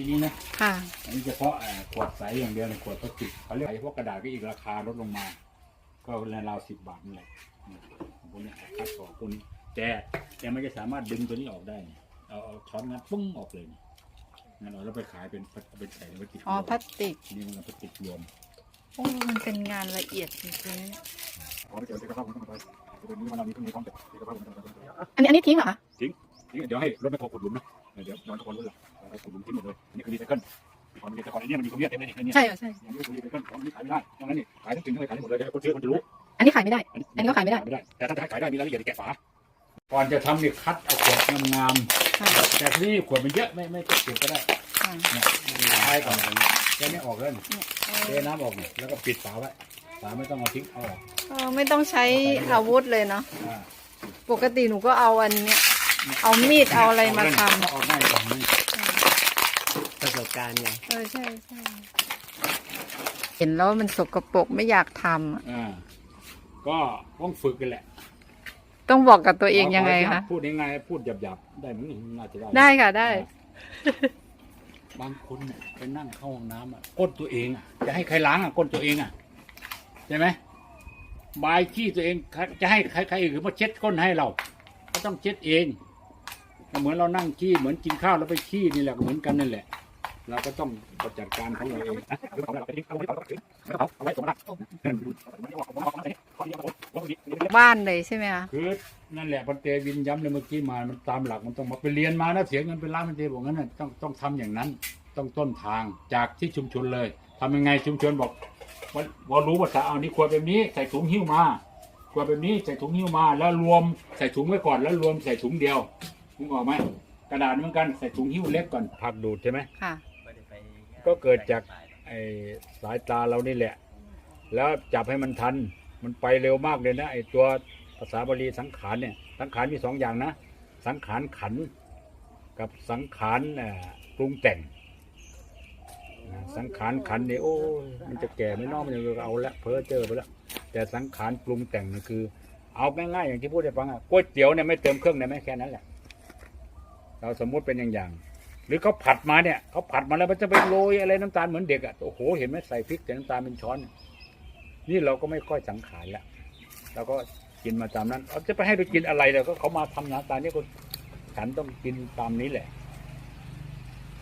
ทีนี้นะค่ะ อันนี้เฉพาะเอ่อขวดใสอย่างเดียวในขวดพลาสติกเขาเรียกไอ้พวกกระดาษก็อีกราคาลดลงมา ก็ราวๆสิบบาทนี่แหละเนี่ยพวกนี้คัดออกพวกนี้แต่แต่มันจะสามารถดึงตัวนี้ออกได้เนี่ยเอาเอาช้อนงัดปุ้งออกเลยเนี่ยงั้นเราแล้วไปขายเป็นเอาเป็นใส่ในพลาสติกอ๋อพลาสติกนี่มันเป็นพลาสติกรวม โอ้ มันเป็นงานละเอียดจริงขอไปเจอเอกภาพผมต้องไปเป็นนี้มันมีเครื่องมือพร้อมแต่เอกภาพผมต้องไปๆอันนี้อันนี้ทิ้งเหรอคะนี่เดี๋ยวให้รถไปขุดหลุมนะ เดี๋ยวย้อนตะกอนรถหลักไปขุดหลุมทิ้งหมดเลยอันนี้คือรีไซเคิลก่อนมีแต่ก่อนอันนี้มันมีตรงนี้เต็มเลยนี่นี่ใช่เหรอใช่อย่างนี้คือรีไซเคิลของนี้ขายไม่ได้ดังนั้นนี่ขายทั้งจริงทั้งไม่ขายทั้งหมดเลยเดี๋ยวคนซื้อคนจะรู้อันนี้ขายไม่ได้ อันนี้ก็ขายไม่ได้ ไม่ได้ แต่ถ้าจะให้ขายได้มีรายละเอียดในแกะฝา ก่อนจะทำนี่คัดเอาขวดงามค่ะๆแต่ที่นี่ขวดมันเยอะไม่ไม่ต้องเก็บก็ได้ค่ะเนี่ยใช้ก่อนแค่นี้ออกแล้วนี่เนี่ยเทน้ำออกนี่แล้วก็ปิดฝาไว้ฝาไม่ต้องเอาทิ้งเอาออก เออไม่ต้องใช้อาวุธเลยเนาะ อ่า ปกติหนูก็เอาอันเนี้ย เอามีดเอาอะไรมาทำออกง่ายกว่านี้ประสบการณ์ไงเออใช่ใช่เห็นแล้วมันสกปรกไม่อยากทำอะอ่าก็ต้องฝึกกันแหละต้องบอกกับตัวเองยังไงคะพูดยังไงพูดหยาบๆได้มั้ยน่าจะได้ ได้ค่ะได้ บางคนเนี่ยไปนั่งเข้าห้องน้ำอะก้นตัวเองอะจะให้ใครล้างอะก้นตัวเองอะใช่ไหมบายขี้ตัวเองจะให้ใครใครอื่นมาเช็ดก้นให้เรา ก็ต้องเช็ดเอง เหมือนเรานั่งขี้เหมือนกินข้าวแล้วไปขี้นี่แหละก็เหมือนกันนั่นแหละ เราก็ต้องจัดการของเราเองนะหรือของเราไปทิ้งเอาไว้เอาไว้เอาไว้สมบัติบ้านเลยใช่ไหมคะคือนั่นแหละพันเตวินย้ำเลยเมื่อกี้มามันตามหลักมันต้องมาไปเรียนมานะเสียเงินเป็นล้านพันเตบอกงั้นน่ะต้องต้องทำอย่างนั้น ต้องต้นทางจากที่ชุมชนเลยทำยังไงชุมชนบอกว่าว่ารู้ว่าจะเอานี่ขวดแบบนี้ใส่ถุงหิ้วมาขวดแบบนี้ใส่ถุงหิ้วมาแล้วรวมใส่ถุงไว้ก่อนแล้วรวมใส่ถุงเดียว นึกออกไหมกระดาษเหมือนกันใส่ถุงหิ้วเล็กก่อนผักดูดใช่ไหมค่ะ ก็เกิดจากไอ้สายตาเรานี่แหละ แล้วจับให้มันทัน มันไปเร็วมากเลยนะไอ้ตัวภาษาบาลีสังขารเนี่ย สังขารมีสองอย่างนะ สังขารขัน กับสังขารเอ่อปรุงแต่งนะสังขารขันเนี่ยโอ้ยมันจะแก่ไม่นอกมันจะเอาละเพ้อเจอไปแล้วแต่สังขารปรุงแต่งนี่คือ เอาง่ายๆอย่างที่พูดให้ฟังอะก๋วยเตี๋ยวเนี่ยไม่เติมเครื่องได้ไหมแค่นั้นแหละ เราสมมุติเป็นอย่างอย่างๆหรือเขาผัดมาเนี่ยเขาผัดมาแล้วมันจะไปโรยอะไรน้ำตาลเหมือนเด็กอะโอ้โหเห็นไหมใส่พริกแต่น้ำตาลเป็นช้อน นี่เราก็ไม่ค่อยสังขารล้วเราก็กินมาตามนั้นเอาจะไปให้ไปกินอะไรเราก็เขามาทำหน้าตาลนี่ก็ฉันต้องกินตามนี้แหละ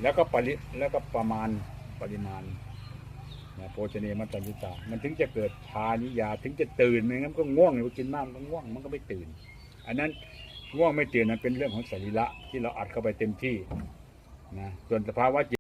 แล้วก็ปริแล้วก็ประมาณปริมาณนะโภชเนมัตตัญญตา มันถึงจะเกิดชานิยาถึงจะตื่นไม่งั้นก็ง่วงอยู่กินมากมันก็ง่วงมันก็ไม่ตื่น อันนั้น ง่วงไม่ตื่นนั้นเป็นเรื่องของสรีระที่เราอัดเข้าไปเต็มที่นะส่วนสภาวะจิต